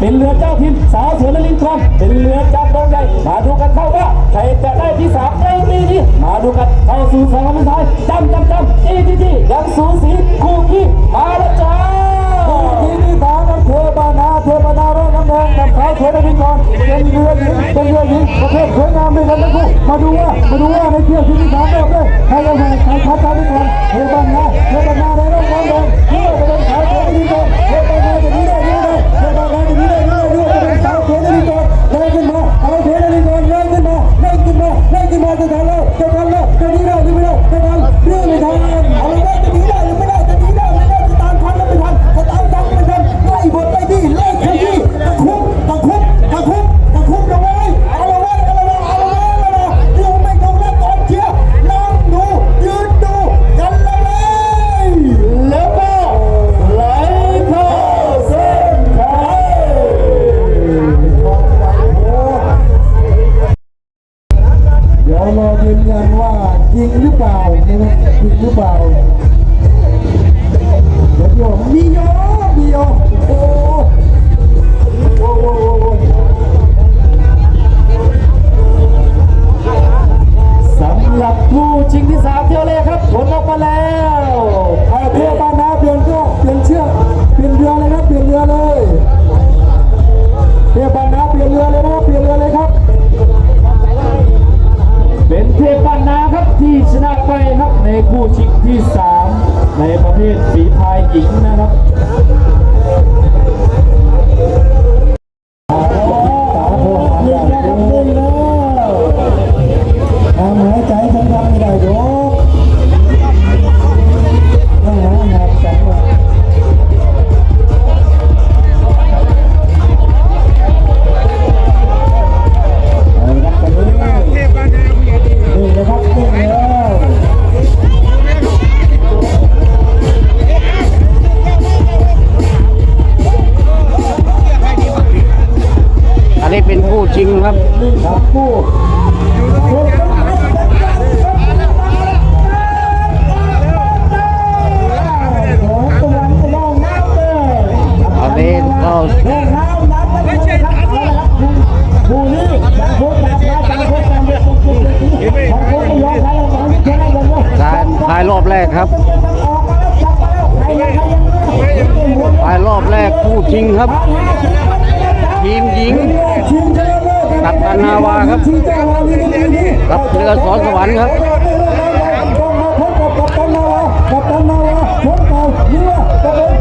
เป็นเรือเจ้าทิมสาวเสือนลิงคอนเป็นเรือจากดงใหญ่มาดูกันเข้าว่าใครจะได้ที่สามในปีนี้มาดูกันเข้าสู่สองคนท้ายจำจำจำจีจีจียังสูสีคู่ขี้มาแล้วจ้าคู่ขี้ที่สามนั้นเทปานาเทปานาร้อยน้ำแดงกับสาวเสือนลิงคอนเป็นเรือหญิงเป็นเรือหญิงประเภทสวยงามด้วยกันทุกคนมาดูว่ามาดูว่าในเที่ยวที่ที่สามแบบเลยใครจะแข่งใครทัดทายด้วยกันเทปานาเทปานาได้รางวัลแดงเมื่าเป็นสาวเสือนลิงคอนเทปานาจะาจริงหรือเปล่านะครับจริงหรือเปล่าเดี๋ยวโยมีโยมีโยโอ้โอ้โอ้สำหรับผู้ชิงที่สามเที่ยวเลยครับผลออกมาแล้ว หนึ่งของคู่เอาเล่นเอาคู่นี้คู่นี้การพายรอบแรกครับพายรอบแรกคู่จริงครับ ทีมหญิง ศักดิ์นาวาครับรับเรือสอนสวรรค์ครับกับตันนาวากับตันนาวาพบตับเรือกับ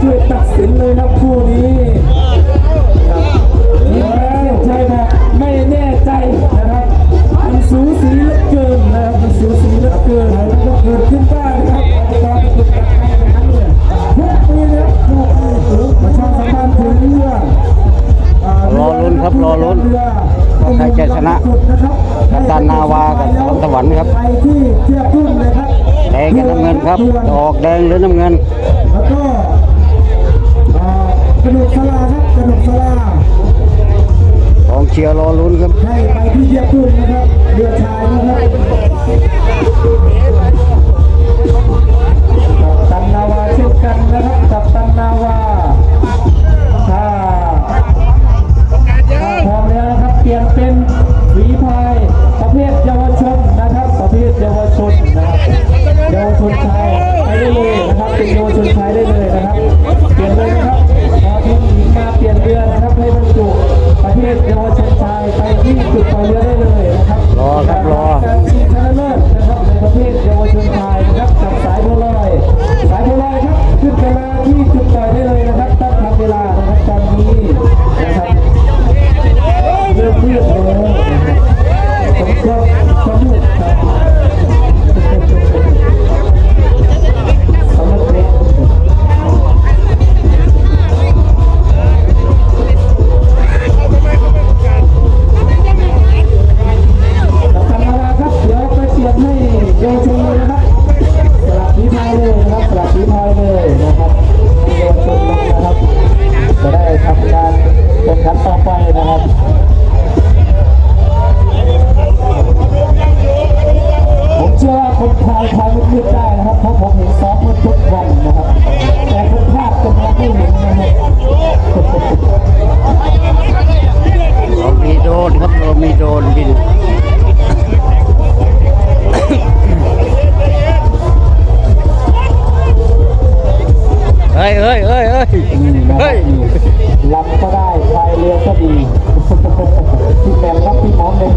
ช่วยตัดสินเลยนะคู่นี้ใช่ครับไม่แน่ใจนะครับมันสูสีเหลือเกินนะครับมันสูสีเหลือเกินแล้วก็เกิดขึ้นได้นะครับตอนทุกปีนะครับทุกปีถึงประชาสัมพันธ์ถึงเรื่องรอลุ้นครับรอลุ้นใครจะชนะกัปตันนาวากับพรสวรรค์ครับแดงกับน้ำเงินครับ ออกแดงหรือน้ำเงินแล้วก็ กระหนกสลาครับกระหนกสลาของเชียร์รอลุ้นครับให้ไปที่เชียร์พุ่งนะครับเดือดชา ฮ้บยรับก็ได้พายเรือก็ดีที่แมนรับพี่น้องเลย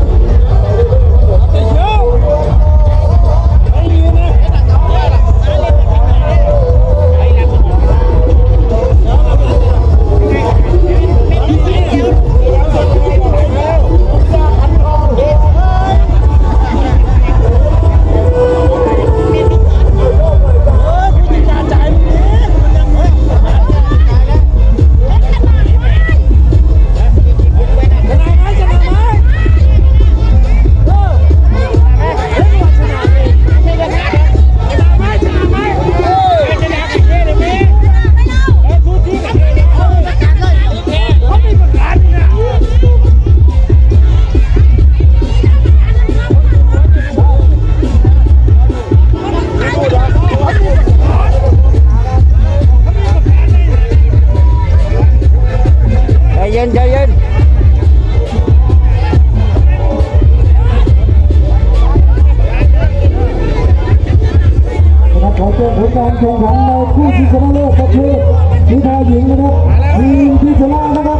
ชนะโลกประเทศมีชายหญิงนะครับมีที่ชนะนะครับ